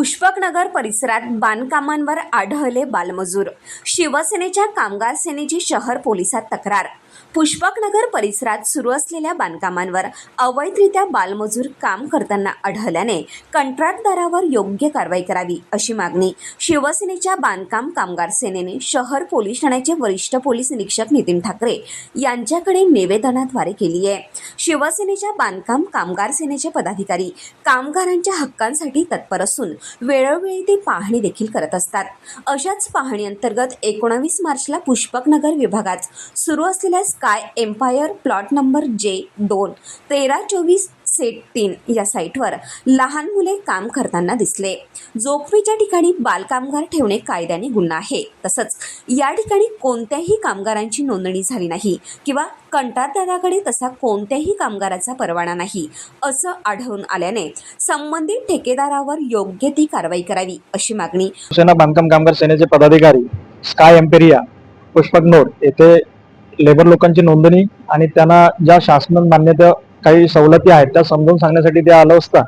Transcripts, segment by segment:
पुष्पकनगर परिसरात बांधकामांवर आढळले बालमजूर. शिवसेनेच्या कामगार सेनेची शहर पोलिसात तक्रार. पुष्पकनगर परिसरात सुरू असलेल्या बांधकामांवर अवैधरित्या बालमजूर काम करताना आढळल्याने कंत्राटदारावर योग्य कारवाई करावी अशी मागणी शिवसेनेच्या बांधकाम कामगार सेनेने शहर पोलीस ठाण्याचे वरिष्ठ पोलीस निरीक्षक नितीन ठाकरे यांच्याकडे निवेदनाद्वारे केली आहे. शिवसेनेच्या बांधकाम कामगार सेनेचे पदाधिकारी कामगारांच्या हक्कांसाठी तत्पर असून वेळोवेळी ते पाहणी देखील करत असतात. अशाच पाहणी अंतर्गत एकोणावीस मार्चला पुष्पकनगर विभागात सुरू असलेल्या स्काय एम्पायर प्लॉट नंबर जे दोन तेरा चोवीस सेट तीन या साईटवर लहान मुले काम करताना दिसले. जोखमीच्या ठिकाणी बालकामगार ठेवणे कायद्याने गुन्हा आहे. तसंच या ठिकाणी कोणत्याही कामगारांची नोंदणी झाली नाही किंवा कंत्राटदाराकडे तसा कोणत्याही कामगाराचा परवाना नाही असं आढळून आल्याने संबंधित ठेकेदारावर योग्य ती कारवाई करावी अशी मागणी. बांधकाम कामगार सेनेचे पदाधिकारी स्काय एम्पेरिया पुष्पक नोड येथे लेबर लोकांची नोंदणी आणि त्यांना ज्या शासन मान्यता काही सवलती आहेत त्या समजावून सांगण्यासाठी ते आलं असता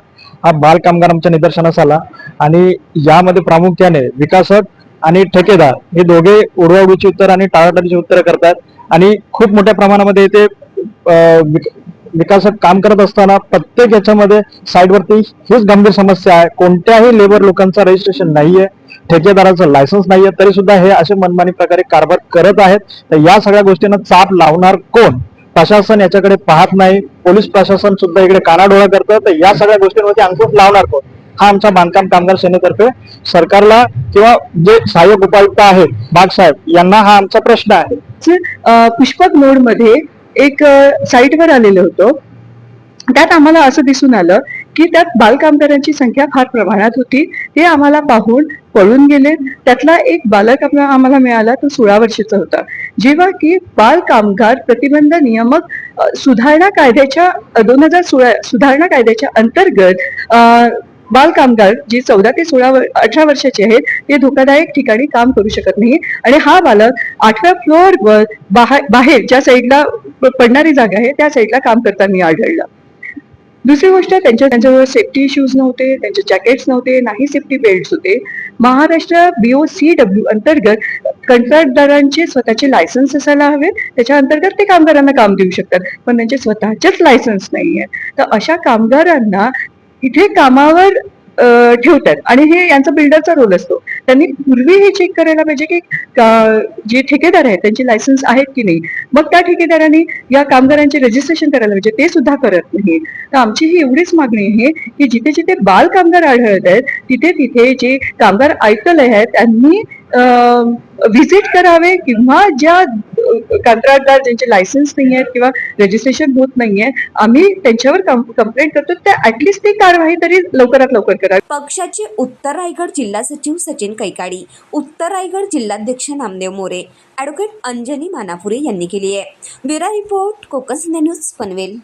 हा बाल कामगार आमच्या निदर्शनास आला. आणि यामध्ये प्रामुख्याने विकासक आणि ठेकेदार हे दोघे उडवाउडीची उत्तर आणि टाळाटाळीची उत्तरं करतात. आणि खूप मोठ्या प्रमाणामध्ये ते विकासात काम करत असताना प्रत्येक याच्यामध्ये साईडवरती हीच गंभीर समस्या आहे. कोणत्याही लेबर लोकांचं रजिस्ट्रेशन नाहीये ठेकेदाराचं लायसन्स नाहीये तरी सुद्धा हे असे मनमानी प्रकारे कारभार करत आहेत. तर या सगळ्या गोष्टींना चाप लावणार कोण? प्रशासन याच्याकडे पाहत नाही. पोलीस प्रशासन सुद्धा इकडे कानाडोळा करतं. तर या सगळ्या गोष्टींवरती अंकुश लावणार कोण? हा आमच्या बांधकाम कामगार सेनेतर्फे सरकारला किंवा जे सहाय्यक उपायुक्त आहेत बागसाहेब यांना हा आमचा प्रश्न आहे. पुष्पक नोडमध्ये एक साईटवर आलेलो होतो. त्यात आम्हाला असं दिसून आलं की त्यात बालकामगारांची संख्या फार प्रमाणात होती. ते आम्हाला पाहून पळून गेले. त्यातला एक बालक आपला आम्हाला मिळाला तो सोळा वर्षाचा होता. जेव्हा की बाल कामगार प्रतिबंध नियामक सुधारणा कायद्याच्या दोन हजार सोळा सुधारणा कायद्याच्या अंतर्गत बाल कामगार जे चौदा ते सोळा अठरा वर्षाचे आहेत ते धोकादायक ठिकाणी काम करू शकत नाही. आणि हा बालक आठव्या फ्लोअरवर बाहेर बाहेर ज्या साईडला पडणारी जागा आहे त्या साईडला काम करताना आढळलं. दुसरी गोष्ट त्यांच्या त्यांच्याजवळ सेफ्टी शूज नव्हते त्यांचे जॅकेट्स नव्हते नाही सेफ्टी बेल्ट होते. महाराष्ट्र बीओ सी डब्ल्यू अंतर्गत कंत्राटदारांचे स्वतःचे लायसन्स असायला हवे त्याच्या अंतर्गत ते कामगारांना काम देऊ शकतात. पण त्यांचे स्वतःचेच लायसन्स नाहीये. तर अशा कामगारांना इथे कामावर ठेवतात. आणि हे यांचा बिल्डरचा रोल असतो. त्यांनी पूर्वी हे चेक करायला पाहिजे की जे ठेकेदार आहेत त्यांचे लायसन्स आहेत की नाही? मग त्या ठेकेदारांनी या कामगारांचे रजिस्ट्रेशन करायला पाहिजे. ते सुद्धा करत नाही. तर आमची ही एवढीच मागणी आहे की जिथे जिथे बाल कामगार आढळत आहेत तिथे तिथे जे कामगार आयुक्तालय आहेत त्यांनी व्हिजिट करावे किंवा ज्या कंत्राटदार ज्यांचे लायसन्स नाही आहेत किंवा रजिस्ट्रेशन होत नाहीये आम्ही त्यांच्यावर कंप्लेंट करतो. त्या ऍटलिस्ट ती कारवाई तरी लवकरात लवकर करावी पक्षाचे उत्तर रायगड जिल्हा सचिव सचिन कैकाडी उत्तर रायगड जिल्हाध्यक्ष नामदेव मोरे ॲडव्होकेट अंजनी मानापुरे यांनी केली आहे bureau report Konkan news Panvel.